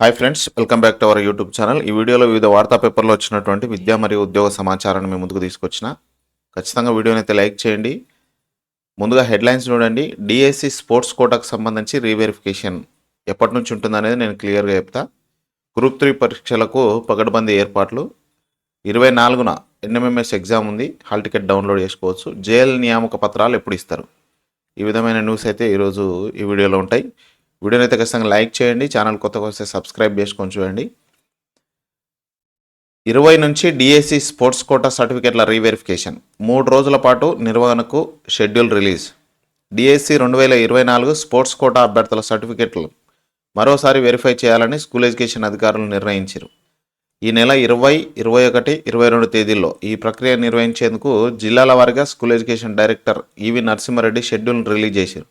Hi friends welcome back to our YouTube channel ఈ వీడియోలో వివిధ వార్తా పేపర్లో వచ్చినటువంటి విద్యా మరియు ఉద్యోగ సమాచారాన్ని మీ ముందుకు తీసుకొచ్చిన. ఖచ్చితంగా వీడియోని అయితే లైక్ చేయండి. ముందుగా హెడ్లైన్స్ చూడండి. డిఎస్సి స్పోర్ట్స్ కోటాకు సంబంధించి రీవెరిఫికేషన్ ఎప్పటి నుంచి ఉంటుందనేది నేను క్లియర్గా చెప్తా. గ్రూప్ త్రీ పరీక్షలకు పగడబందీ ఏర్పాట్లు. ఇరవై నాలుగున ఎన్ఎంఎంఎస్ ఎగ్జామ్ ఉంది. హాల్ టికెట్ డౌన్లోడ్ చేసుకోవచ్చు. జేఎల్ నియామక పత్రాలు ఎప్పుడు ఇస్తారు? ఈ విధమైన న్యూస్ అయితే ఈరోజు ఈ వీడియోలో ఉంటాయి. వీడియోని అయితే ఖచ్చితంగా లైక్ చేయండి ఛానల్ కొత్తగా వస్తే సబ్స్క్రైబ్ చేసుకొని చూడండి. ఇరవై నుంచి డిఎస్సి స్పోర్ట్స్ కోటా సర్టిఫికేట్ల రీవెరిఫికేషన్. మూడు రోజుల పాటు నిర్వహణకు షెడ్యూల్ రిలీజ్. డిఎస్సి రెండు వేల ఇరవై నాలుగు స్పోర్ట్స్ కోటా అభ్యర్థుల సర్టిఫికేట్లు మరోసారి వెరిఫై చేయాలని స్కూల్ ఎడ్యుకేషన్ అధికారులు నిర్ణయించారు. ఈ నెల ఇరవై ఇరవై ఒకటి ఇరవై రెండు తేదీల్లో ఈ ప్రక్రియ నిర్వహించేందుకు జిల్లాల వారీగా school education director EV Narasimha Reddy schedule release చేశారు.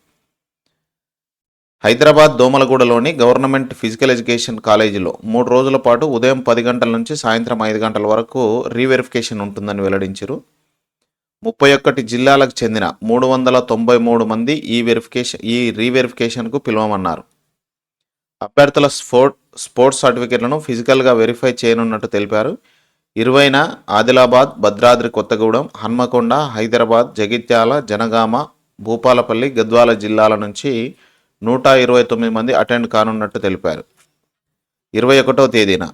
హైదరాబాద్ దోమలగూడలోని గవర్నమెంట్ ఫిజికల్ ఎడ్యుకేషన్ కాలేజీలో మూడు రోజుల పాటు ఉదయం పది గంటల నుంచి సాయంత్రం ఐదు గంటల వరకు రీవెరిఫికేషన్ ఉంటుందని వెల్లడించారు. ముప్పై ఒక్కటి జిల్లాలకు చెందిన మూడు వందల తొంభై మూడు మంది ఈ వెరిఫికేషన్ ఈ రీవెరిఫికేషన్కు పిలవమన్నారు. అభ్యర్థుల స్పోర్ట్ స్పోర్ట్స్ సర్టిఫికెట్లను ఫిజికల్గా వెరిఫై చేయనున్నట్టు తెలిపారు. ఇరవైన ఆదిలాబాద్ భద్రాద్రి కొత్తగూడెం హన్మకొండ హైదరాబాద్ జగిత్యాల జనగామ భూపాలపల్లి గద్వాల జిల్లాల నుంచి నూట ఇరవై తొమ్మిది మంది అటెండ్ కానున్నట్టు తెలిపారు. ఇరవై ఒకటో తేదీన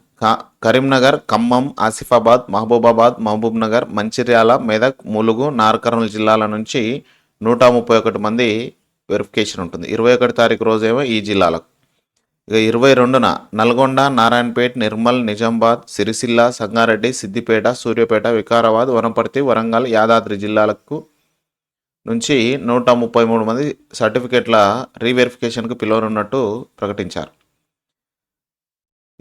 కరీంనగర్ ఖమ్మం ఆసిఫాబాద్ మహబూబాబాద్ మహబూబ్ నగర్ మంచిర్యాల మెదక్ ములుగు నార్కర్నూలు జిల్లాల నుంచి నూట ముప్పై ఒకటి మంది వెరిఫికేషన్ ఉంటుంది. ఇరవై ఒకటి తారీఖు రోజేమో ఈ జిల్లాలకు. ఇక ఇరవై రెండున నల్గొండ నారాయణపేట్ నిర్మల్ నిజామాబాద్ సిరిసిల్ల సంగారెడ్డి సిద్దిపేట సూర్యాపేట వికారాబాద్ వనపర్తి వరంగల్ యాదాద్రి జిల్లాలకు నుంచి నూట ముప్పై మూడు మంది సర్టిఫికేట్ల రీవెరిఫికేషన్కు పిలువనున్నట్టు ప్రకటించారు.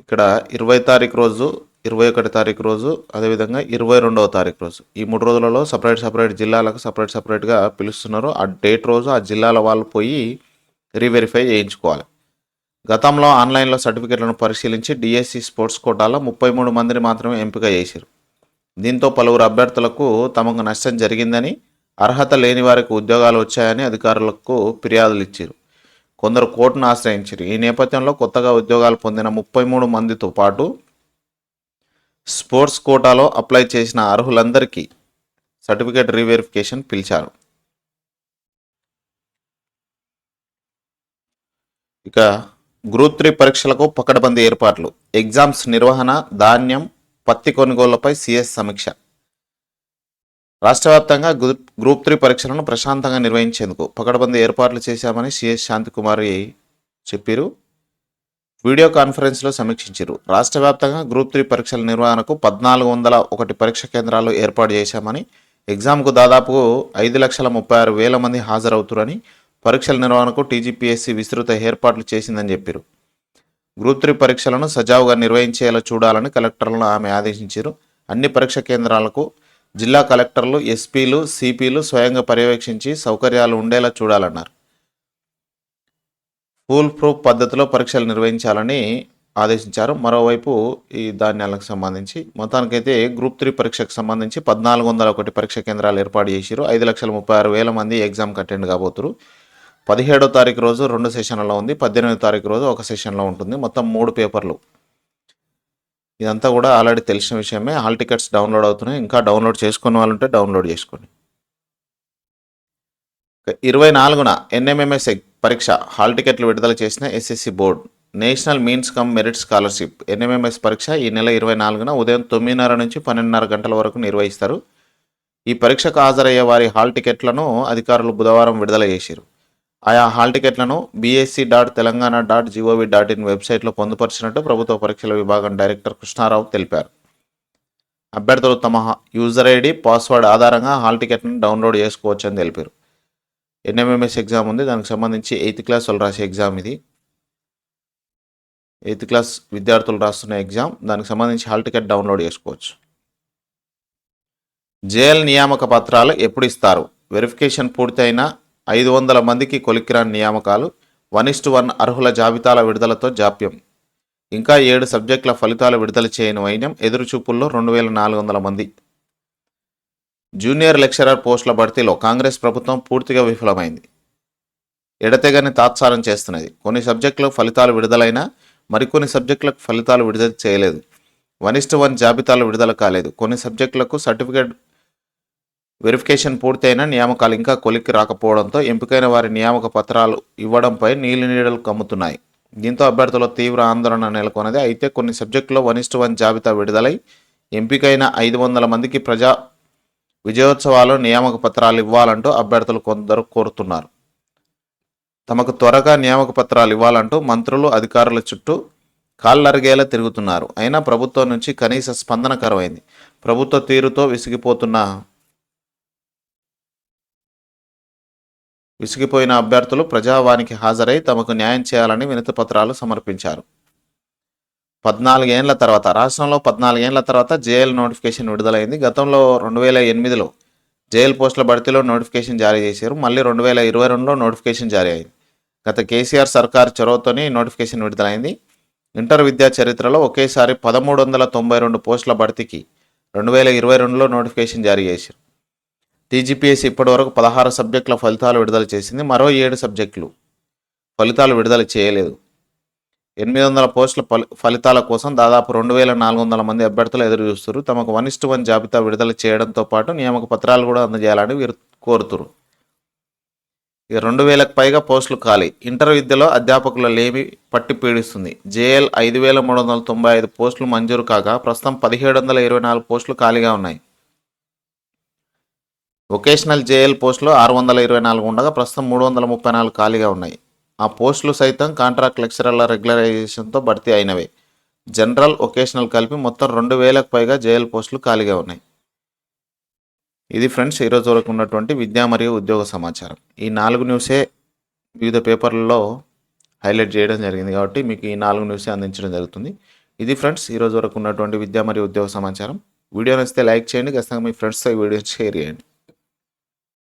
ఇక్కడ ఇరవై తారీఖు రోజు ఇరవై ఒకటి తారీఖు రోజు అదేవిధంగా ఇరవై రెండవ తారీఖు రోజు. ఈ మూడు రోజులలో సపరేట్ సపరేట్ జిల్లాలకు సపరేట్ సపరేట్గా పిలుస్తున్నారు. ఆ డేట్ రోజు ఆ జిల్లాల వాళ్ళు పోయి రీవెరిఫై చేయించుకోవాలి. గతంలో ఆన్లైన్లో సర్టిఫికేట్లను పరిశీలించి డిఎస్సి స్పోర్ట్స్ కోటాలో ముప్పై మూడు మందిని మాత్రమే ఎంపిక చేశారు దీంతో పలువురు అభ్యర్థులకు తమకు నష్టం జరిగిందని అర్హత లేని వారికి ఉద్యోగాలు వచ్చాయని అధికారులకు ఫిర్యాదులు ఇచ్చారు. కొందరు కోర్టును ఆశ్రయించారు. ఈ నేపథ్యంలో కొత్తగా ఉద్యోగాలు పొందిన ముప్పై మూడు మందితో పాటు స్పోర్ట్స్ కోటాలో అప్లై చేసిన అర్హులందరికీ సర్టిఫికేట్ రీవెరిఫికేషన్ పిలిచారు. ఇక గ్రూప్ త్రీ పరీక్షలకు పకడ్బందీ ఏర్పాట్లు. ఎగ్జామ్స్ నిర్వహణ ధాన్యం పత్తి కొనుగోళ్ళపై సిఎస్ సమీక్ష. రాష్ట్ర వ్యాప్తంగా గ్రూప్ గ్రూప్ త్రీ పరీక్షలను ప్రశాంతంగా నిర్వహించేందుకు పకడ్బందీ ఏర్పాట్లు చేశామని సిఎస్ శాంతికుమారి చెప్పారు. వీడియో కాన్ఫరెన్స్లో సమీక్షించారు. రాష్ట్ర వ్యాప్తంగా గ్రూప్ త్రీ పరీక్షల నిర్వహణకు పద్నాలుగు వందల ఒకటి పరీక్ష కేంద్రాలు ఏర్పాటు చేశామని ఎగ్జామ్కు దాదాపు ఐదు లక్షల ముప్పై ఆరు వేల మంది హాజరవుతారని పరీక్షల నిర్వహణకు టీజీపీఎస్సీ విస్తృత ఏర్పాట్లు చేసిందని చెప్పారు. గ్రూప్ త్రీ పరీక్షలను సజావుగా నిర్వహించేలా చూడాలని కలెక్టర్లను ఆమె ఆదేశించారు. అన్ని పరీక్ష కేంద్రాలకు జిల్లా కలెక్టర్లు ఎస్పీలు సిపిలు స్వయంగా పర్యవేక్షించి సౌకర్యాలు ఉండేలా చూడాలన్నారు. ఫూల్ ప్రూఫ్ పద్ధతిలో పరీక్షలు నిర్వహించాలని ఆదేశించారు. మరోవైపు ఈ ధాన్యాలకు సంబంధించి మొత్తానికైతే గ్రూప్ త్రీ పరీక్షకు సంబంధించి పద్నాలుగు వందల ఒకటి పరీక్ష కేంద్రాలు ఏర్పాటు చేశారు ఐదు లక్షల ముప్పై ఆరు వేల మంది ఎగ్జామ్కి అటెండ్ కాబోతురు. పదిహేడో తారీఖు రోజు రెండు సెషన్లలో ఉంది. పద్దెనిమిదో తారీఖు రోజు ఒక సెషన్లో ఉంటుంది. మొత్తం మూడు పేపర్లు. ఇదంతా కూడా ఆల్రెడీ తెలిసిన విషయమే. హాల్ టికెట్స్ డౌన్లోడ్ అవుతున్నాయి. ఇంకా డౌన్లోడ్ చేసుకున్న వాళ్ళు ఉంటే డౌన్లోడ్ చేసుకోండి. ఇరవై నాలుగున ఎన్ఎంఎంఎస్ పరీక్ష హాల్ టికెట్లు విడుదల చేసిన SSC board national means cum merit scholarship NMMS పరీక్ష ఈ నెల ఇరవై నాలుగున ఉదయం తొమ్మిదిన్నర నుంచి పన్నెండున్నర గంటల వరకు నిర్వహిస్తారు. ఈ పరీక్షకు హాజరయ్యే వారి హాల్ టికెట్లను అధికారులు బుధవారం విడుదల చేశారు ఆయా హాల్ టికెట్లను BSC dot Telangana dot GOV dot in వెబ్సైట్లో పొందుపరిచినట్టు ప్రభుత్వ పరీక్షల విభాగం డైరెక్టర్ కృష్ణారావు తెలిపారు. అభ్యర్థులు తమ యూజర్ ఐడి పాస్వర్డ్ ఆధారంగా హాల్ టికెట్ను డౌన్లోడ్ చేసుకోవచ్చని తెలిపారు. ఎన్ఎంఎంఎస్ ఎగ్జామ్ ఉంది. దానికి సంబంధించి ఎయిత్ క్లాస్ వాళ్ళు రాసే ఎగ్జామ్ ఇది. ఎయిత్ క్లాస్ విద్యార్థులు రాస్తున్న ఎగ్జామ్. దానికి సంబంధించి హాల్ టికెట్ డౌన్లోడ్ చేసుకోవచ్చు. జేఎల్ నియామక పత్రాలు ఎప్పుడు ఇస్తారు? వెరిఫికేషన్ పూర్తయిన ఐదు వందల మందికి కొలిక్రాన్ నియామకాలు వన్ ఇస్టు వన్ అర్హుల జాబితాల విడుదలతో జాప్యం. ఇంకా ఏడు సబ్జెక్టుల ఫలితాలు విడుదల చేయని వైద్యం ఎదురుచూపుల్లో రెండు వేల నాలుగు వందల మంది. జూనియర్ లెక్చరర్ పోస్టుల భర్తీలో కాంగ్రెస్ ప్రభుత్వం పూర్తిగా విఫలమైంది. ఎడతెగని తాత్సారం చేస్తున్నది. కొన్ని సబ్జెక్టులు ఫలితాలు విడుదలైనా మరికొన్ని సబ్జెక్టులకు ఫలితాలు విడుదల చేయలేదు. వన్ వన్ జాబితాలు విడుదల కాలేదు. కొన్ని సబ్జెక్టులకు సర్టిఫికేట్ వెరిఫికేషన్ పూర్తయిన నియామకాలు ఇంకా కొలిక్కి రాకపోవడంతో ఎంపికైన వారి నియామక పత్రాలు ఇవ్వడంపై నీలి నీడలు కమ్ముతున్నాయి. దీంతో అభ్యర్థుల తీవ్ర ఆందోళన నెలకొన్నది. అయితే కొన్ని సబ్జెక్టులో వన్ వన్ జాబితా విడుదలై ఎంపికైన ఐదు వందల మందికి ప్రజా విజయోత్సవాలు నియామక పత్రాలు ఇవ్వాలంటూ అభ్యర్థులు కొందరు కోరుతున్నారు. తమకు త్వరగా నియామక పత్రాలు ఇవ్వాలంటూ మంత్రులు అధికారుల చుట్టూ కాళ్ళరిగేలా తిరుగుతున్నారు. అయినా ప్రభుత్వం నుంచి కనీస స్పందన కరువైంది. ప్రభుత్వ తీరుతో విసిగిపోతున్న విసిగిపోయిన అభ్యర్థులు ప్రజావానికి హాజరై తమకు న్యాయం చేయాలని వినతి పత్రాలు సమర్పించారు. పద్నాలుగేండ్ల తర్వాత రాష్ట్రంలో పద్నాలుగేండ్ల తర్వాత జేఎల్ నోటిఫికేషన్ విడుదలైంది. గతంలో రెండు వేల ఎనిమిదిలో జేఎల్ పోస్టుల భర్తీలో నోటిఫికేషన్ జారీ చేశారు. మళ్ళీ రెండు వేల ఇరవై రెండులో నోటిఫికేషన్ జారీ అయింది. గత కేసీఆర్ సర్కార్ చొరవతోనే నోటిఫికేషన్ విడుదలైంది. ఇంటర్ విద్యా చరిత్రలో ఒకేసారి పదమూడు వందల తొంభై రెండు పోస్టుల భర్తీకి రెండు వేల ఇరవై రెండులో నోటిఫికేషన్ జారీ చేశారు. టీజీపీఎస్సీ ఇప్పటివరకు పదహారు సబ్జెక్టుల ఫలితాలు విడుదల చేసింది. మరో ఏడు సబ్జెక్టులు ఫలితాలు విడుదల చేయలేదు. ఎనిమిది వందల పోస్టుల ఫలి ఫలితాల కోసం దాదాపు రెండు వేల నాలుగు వందల మంది అభ్యర్థులు ఎదురు చూస్తారు తమకు వన్ ఇస్టు వన్ జాబితా విడుదల చేయడంతో పాటు నియామక పత్రాలు కూడా అందజేయాలని వీరు కోరుతురు. ఇక రెండు వేలకు పైగా పోస్టులు ఖాళీ. ఇంటర్ విద్యలో అధ్యాపకుల లేమి పట్టి పీడిస్తుంది. జేఎల్ ఐదు వేల మూడు వందల తొంభై ఐదు పోస్టులు మంజూరు కాగా ప్రస్తుతం పదిహేడు వందల ఇరవై నాలుగు పోస్టులు ఖాళీగా ఉన్నాయి. వొకేషనల్ జేఎల్ పోస్టులు ఆరు వందల ఇరవై నాలుగు ఉండగా ప్రస్తుతం మూడు వందల ముప్పై నాలుగు ఖాళీగా ఉన్నాయి. ఆ పోస్టులు సైతం కాంట్రాక్ట్ లెక్చరర్ల రెగ్యులరైజేషన్తో భర్తీ అయినవే. జనరల్ వొకేషనల్ కలిపి మొత్తం రెండు వేలకు పైగా జేఎల్ పోస్టులు ఖాళీగా ఉన్నాయి. ఇది ఫ్రెండ్స్ ఈరోజు వరకు ఉన్నటువంటి విద్యా మరియు ఉద్యోగ సమాచారం. ఈ నాలుగు న్యూసే వివిధ పేపర్లలో హైలైట్ చేయడం జరిగింది కాబట్టి మీకు ఈ నాలుగు న్యూసే అందించడం జరుగుతుంది. ఇది ఫ్రెండ్స్ ఈరోజు వరకు ఉన్నటువంటి విద్యా మరియు ఉద్యోగ సమాచారం. వీడియో నచ్చితే లైక్ చేయండి ఖచ్చితంగా మీ ఫ్రెండ్స్తో ఈ వీడియో షేర్ చేయండి.